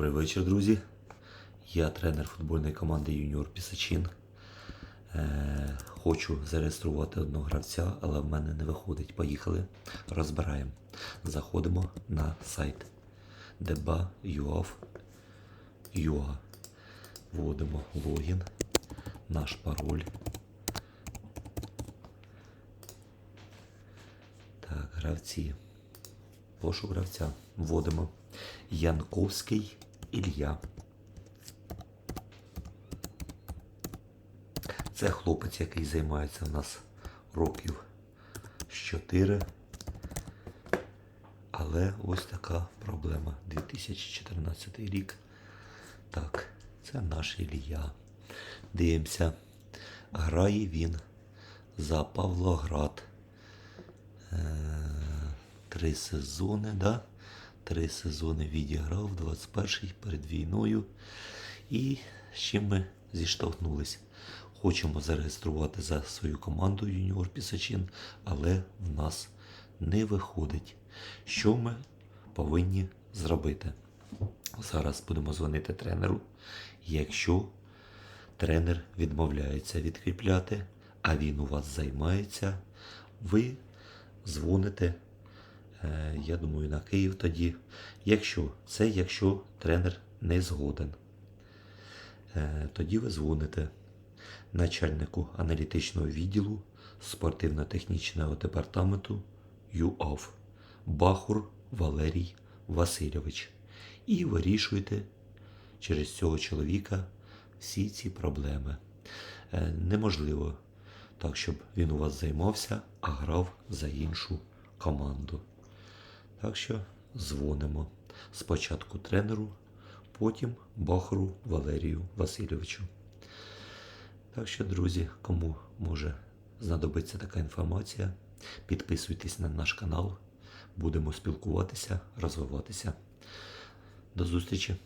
Добрий вечір, друзі. Я тренер футбольної команди Юніор Пісачин. Е, хочу зареєструвати одного гравця, але в мене не виходить. Поїхали, розбираємо. Заходимо на сайт deba.ua. Вводимо логін, наш пароль. Так, гравці. Пошук гравця. Вводимо Янковський Ілля. Це хлопець, який займається в нас років з 4. Але ось така проблема. 2014 рік. Так, це наш Ілля. Дивимося. Грає він за Павлоград. Е, Три сезони, да? Три сезони відіграв, 21-й перед війною. І з чим ми зіштовхнулись. Хочемо зареєструвати за свою команду Юніор Пісачин, але в нас не виходить. Що ми повинні зробити? Зараз будемо дзвонити тренеру. Якщо тренер відмовляється відкріпляти, а він у вас займається, ви дзвоните, я думаю, на Київ тоді. Якщо це якщо тренер не згоден, Е, тоді ви дзвоните начальнику аналітичного відділу спортивно-технічного департаменту ЮАВ Бахур Валерій Васильович і вирішуєте через цього чоловіка всі ці проблеми. Е, Неможливо так, щоб він у вас займався, а грав за іншу команду. Так що дзвонимо спочатку тренеру, потім Бахару Валерію Васильовичу. Так що, друзі, кому може знадобиться така інформація, підписуйтесь на наш канал. Будемо спілкуватися, розвиватися. До зустрічі!